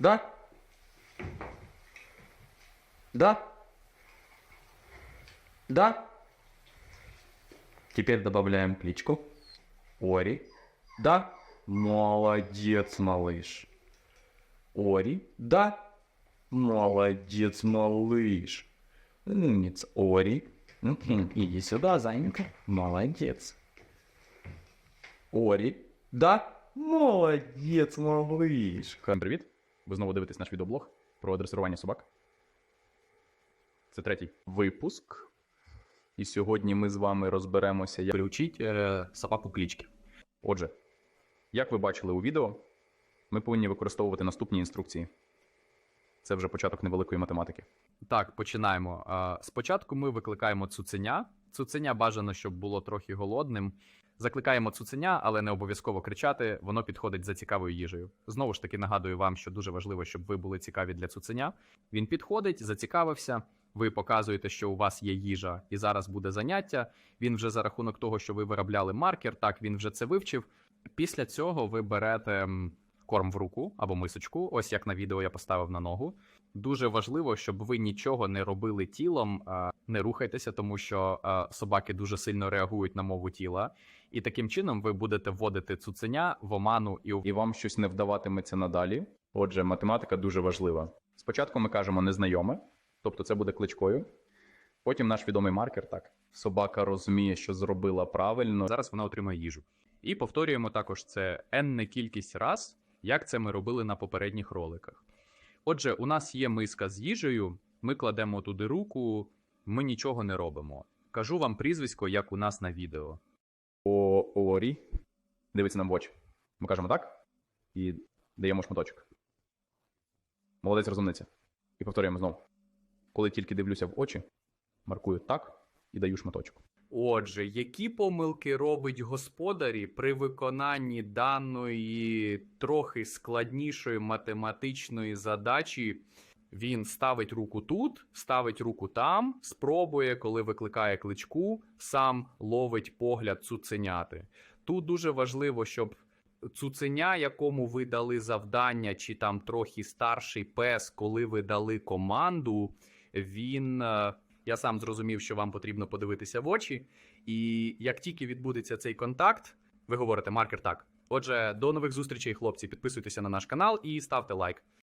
Да? Да? Да? Теперь добавляем кличку. Ори. Да? Молодец, малыш. Ори. Да? Молодец, малыш. Умница. Ори. Мгм. Иди сюда, зайка. Молодец. Орі. Да? Молодець, малыш. Всім привіт! Ви знову дивитесь наш відеоблог про дресирування собак. Це третій випуск. І сьогодні ми з вами розберемося, як Приучить е, собаку клички. Отже, як ви бачили у відео, ми повинні використовувати наступні інструкції. Це вже початок невеликої математики. Так, починаємо. Спочатку ми викликаємо цуценя. Цуценя бажано, щоб було трохи голодним. Закликаємо цуценя, але не обов'язково кричати, воно підходить за цікавою їжею. Знову ж таки, нагадую вам, що дуже важливо, щоб ви були цікаві для цуценя. Він підходить, зацікавився. Ви показуєте, що у вас є їжа, і зараз буде заняття. Він вже за рахунок того, що ви виробляли маркер, так він вже це вивчив. Після цього ви берете корм в руку або мисочку, ось як на відео я поставив на ногу. Дуже важливо, щоб ви нічого не робили тілом, не рухайтеся, тому що собаки дуже сильно реагують на мову тіла, і таким чином ви будете вводити цуценя в оману і І вам щось не вдаватиметься надалі. Отже, математика дуже важлива. Спочатку ми кажемо незнайоме, тобто це буде кличкою. Потім наш відомий маркер, так. Собака розуміє, що зробила правильно. зараз вона отримає їжу. І повторюємо також це енне кількість раз, як це ми робили на попередніх роликах. Отже, у нас є миска з їжею, ми кладемо туди руку, ми нічого не робимо. Кажу вам прізвисько, як у нас на відео. Орі. Дивиться нам в очі. Ми кажемо так. І даємо шматочок. Молодець розумниця. І повторюємо знову. Коли тільки дивлюся в очі, маркую так і даю шматочок. Отже, які помилки робить господарі при виконанні даної трохи складнішої математичної задачі? Він ставить руку тут, ставить руку там, спробує, коли викликає кличку, сам ловить погляд цуценяти. Тут дуже важливо, щоб цуценя, якому ви дали завдання, чи там трохи старший пес, коли ви дали команду, він. Я сам зрозумів, що вам потрібно подивитися в очі. І як тільки відбудеться цей контакт, ви говорите маркер так. Отже, до нових зустрічей, хлопці. Підписуйтеся на наш канал і ставте лайк.